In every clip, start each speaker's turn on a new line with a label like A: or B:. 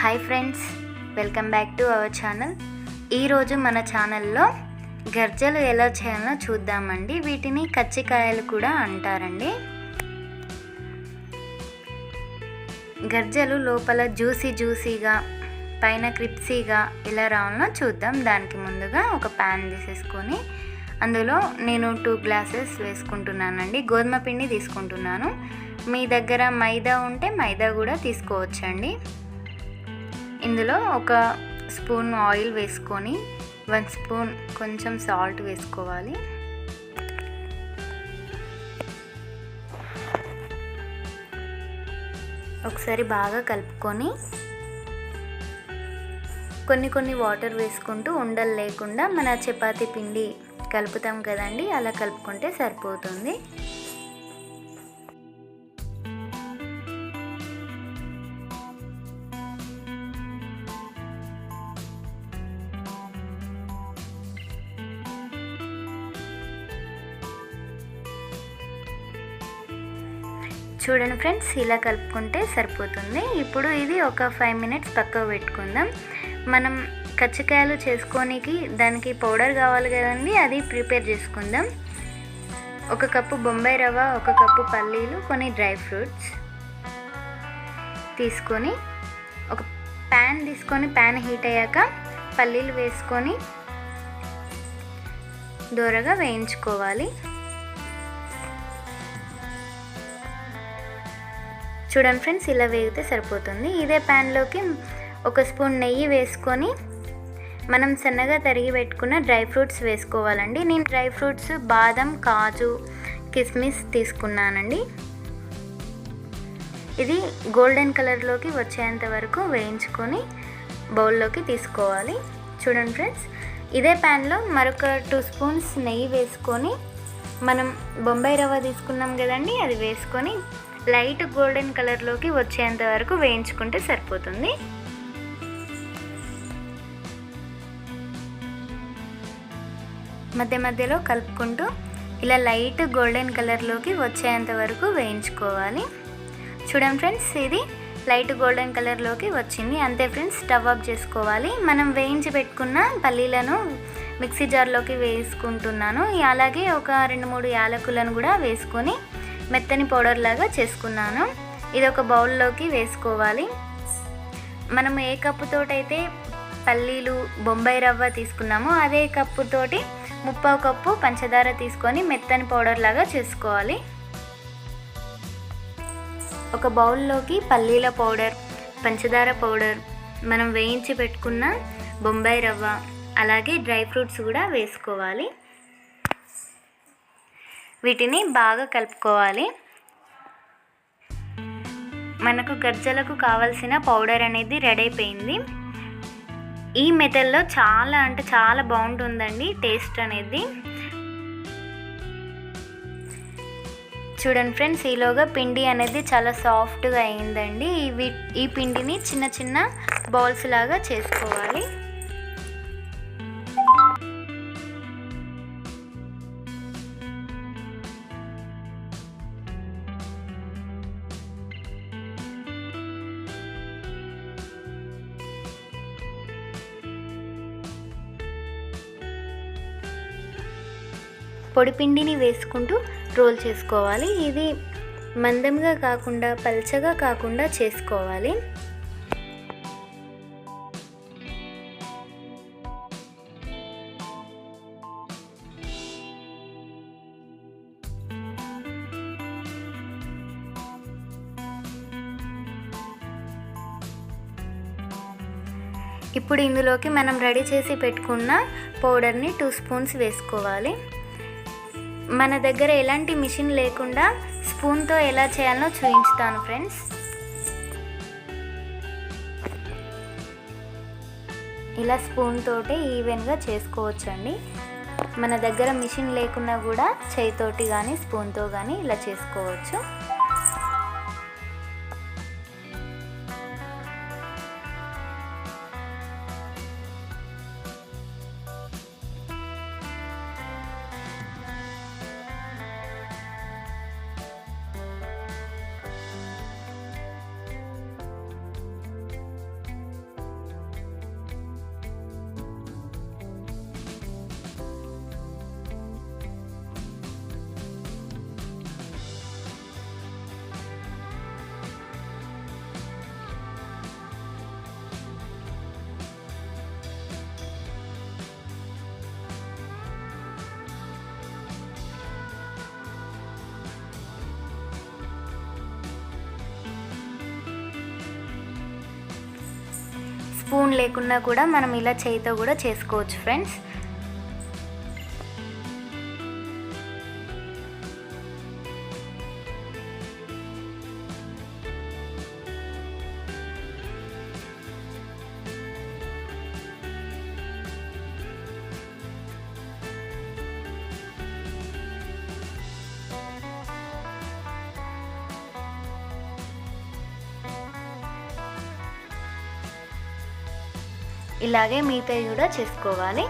A: Hi friends welcome back to our channel ఈరోజు మన ఛానల్లో గర్జలు ఎలా చేయాలో చూద్దామండి. వీటిని కచ్చికాయలు కూడా అంటారండి. గర్జలు లోపల జ్యూసీ జ్యూసీగా పైన క్రిప్సీగా ఎలా రావాలో చూద్దాం. దానికి ముందుగా ఒక ప్యాన్ తీసేసుకొని అందులో నేను టూ గ్లాసెస్ వేసుకుంటున్నానండి. గోధుమ పిండి తీసుకుంటున్నాను. మీ దగ్గర మైదా ఉంటే మైదా కూడా తీసుకోవచ్చండి. ఇందులో ఒక స్పూన్ ఆయిల్ వేసుకొని వన్ స్పూన్ కొంచెం సాల్ట్ వేసుకోవాలి. ఒకసారి బాగా కలుపుకొని కొన్ని కొన్ని వాటర్ వేసుకుంటూ ఉండలు లేకుండా మన చపాతీ పిండి కలుపుతాం కదండి అలా కలుపుకుంటే సరిపోతుంది. చూడండి ఫ్రెండ్స్ ఇలా కలుపుకుంటే సరిపోతుంది. ఇప్పుడు ఇది ఒక ఫైవ్ మినిట్స్ పక్కకు పెట్టుకుందాం. మనం కచ్చికాయలు చేసుకోనికి దానికి పౌడర్ కావాలి కదండి అది ప్రిపేర్ చేసుకుందాం. ఒక కప్పు బొంబాయి రవ్వ ఒక కప్పు పల్లీలు కొన్ని డ్రై ఫ్రూట్స్ తీసుకొని ఒక ప్యాన్ తీసుకొని ప్యాన్ హీట్ అయ్యాక పల్లీలు వేసుకొని దోరగా వేయించుకోవాలి. చూడండి ఫ్రెండ్స్ ఇలా వేగితే సరిపోతుంది. ఇదే ప్యాన్లోకి ఒక స్పూన్ నెయ్యి వేసుకొని మనం సన్నగా తరిగి పెట్టుకున్న డ్రై ఫ్రూట్స్ వేసుకోవాలండి. నేను డ్రై ఫ్రూట్స్ బాదం కాజు కిస్మిస్ తీసుకున్నానండి. ఇది గోల్డెన్ కలర్లోకి వచ్చేంత వరకు వేయించుకొని బౌల్లోకి తీసుకోవాలి. చూడండి ఫ్రెండ్స్ ఇదే ప్యాన్లో మరొక టూ స్పూన్స్ నెయ్యి వేసుకొని మనం బొంబాయి రవ్వ తీసుకున్నాం కదండి అది వేసుకొని లైట్ గోల్డెన్ కలర్లోకి వచ్చేంత వరకు వేయించుకుంటే సరిపోతుంది. మధ్య మధ్యలో కలుపుకుంటూ ఇలా లైట్ గోల్డెన్ కలర్లోకి వచ్చేంత వరకు వేయించుకోవాలి. చూడండి ఫ్రెండ్స్ ఇది లైట్ గోల్డెన్ కలర్లోకి వచ్చింది. అంతే ఫ్రెండ్స్ స్టవ్ ఆఫ్ చేసుకోవాలి. మనం వేయించి పెట్టుకున్న పల్లీలను మిక్సీ జార్లోకి వేసుకుంటున్నాను. అలాగే ఒక రెండు మూడు యాలకులను కూడా వేసుకొని మెత్తని పౌడర్ లాగా చేసుకున్నాను. ఇది ఒక బౌల్లోకి వేసుకోవాలి. మనం ఏ కప్పుతోటైతే పల్లీలు బొంబాయి రవ్వ తీసుకున్నామో అదే కప్పుతోటి ముప్పావు కప్పు పంచదార తీసుకొని మెత్తని పౌడర్ లాగా చేసుకోవాలి. ఒక బౌల్లోకి పల్లీల పౌడర్ పంచదార పౌడర్ మనం వేయించి పెట్టుకున్న బొంబాయి రవ్వ అలాగే డ్రై ఫ్రూట్స్ కూడా వేసుకోవాలి. వీటిని బాగా కలుపుకోవాలి. మనకు గజ్జలకు కావలసిన పౌడర్ అనేది రెడీ అయిపోయింది. ఈ మెథడ్లో చాలా అంటే చాలా బాగుంటుందండి టేస్ట్ అనేది. చూడండి ఫ్రెండ్స్ ఈలోగా పిండి అనేది చాలా సాఫ్ట్గా అయిందండి. ఇవి ఈ పిండిని చిన్న చిన్న బౌల్స్ లాగా చేసుకోవాలి. పొడిపిండిని వేసుకుంటూ రోల్ చేసుకోవాలి. ఇది మందంగా కాకుండా పల్చగా కాకుండా చేసుకోవాలి. ఇప్పుడు ఇందులోకి మనం రెడీ చేసి పెట్టుకున్న పౌడర్ని టూ స్పూన్స్ వేసుకోవాలి. మన దగ్గర ఎలాంటి మిషన్ లేకుండా స్పూన్తో ఎలా చేయాలో చూపించుతాను ఫ్రెండ్స్. ఇలా స్పూన్ తోటి ఈవెన్గా చేసుకోవచ్చండి. మన దగ్గర మిషన్ లేకున్నా కూడా చేయితోటి కానీ స్పూన్తో కానీ ఇలా చేసుకోవచ్చు. స్పూన్ లేకున్నా కూడా మనం ఇలా చేయితో కూడా చేసుకోవచ్చు ఫ్రెండ్స్. ఇలాగే మిగతాయి కూడా చేసుకోవాలి.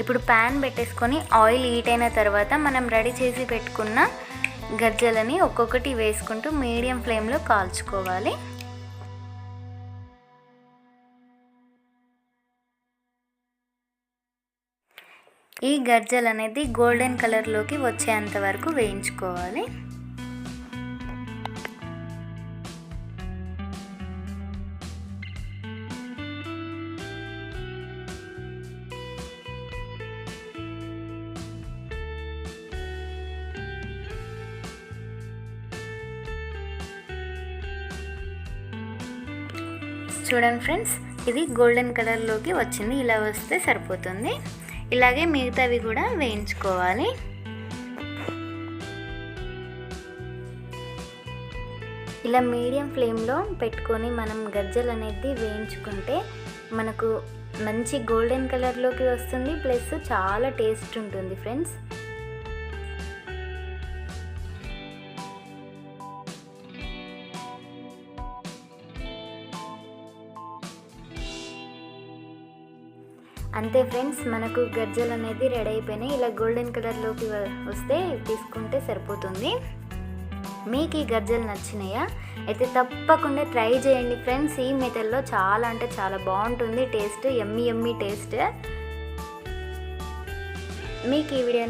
A: ఇప్పుడు ప్యాన్ పెట్టేసుకొని ఆయిల్ హీట్ అయిన తర్వాత మనం రెడీ చేసి పెట్టుకున్న గజ్జలని ఒక్కొక్కటి వేసుకుంటూ మీడియం ఫ్లేమ్లో కాల్చుకోవాలి. ఈ గజ్జలు అనేది గోల్డెన్ కలర్లోకి వచ్చేంత వరకు వేయించుకోవాలి. చూడండి ఫ్రెండ్స్ ఇది గోల్డెన్ కలర్లోకి వచ్చింది. ఇలా వస్తే సరిపోతుంది. ఇలాగే మిగతావి కూడా వేయించుకోవాలి. ఇలా మీడియం ఫ్లేమ్లో పెట్టుకొని మనం గజ్జలు అనేది వేయించుకుంటే మనకు మంచి గోల్డెన్ కలర్లోకి వస్తుంది. ప్లస్ చాలా టేస్ట్ ఉంటుంది ఫ్రెండ్స్. అంతే ఫ్రెండ్స్ మనకు గజ్జలు అనేది రెడీ అయిపోయినాయి. ఇలా గోల్డెన్ కలర్లోకి వస్తే తీసుకుంటే సరిపోతుంది. మీకు ఈ గజ్జలు నచ్చినాయా? అయితే తప్పకుండా ట్రై చేయండి ఫ్రెండ్స్. ఈ మెథడ్లో చాలా అంటే చాలా బాగుంటుంది. టేస్ట్ ఎమ్మి ఎమ్మి టేస్ట్. మీకు ఈ వీడియో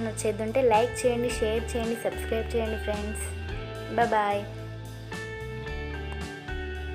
A: ఉంటే లైక్ చేయండి షేర్ చేయండి సబ్స్క్రైబ్ చేయండి ఫ్రెండ్స్. బాయ్.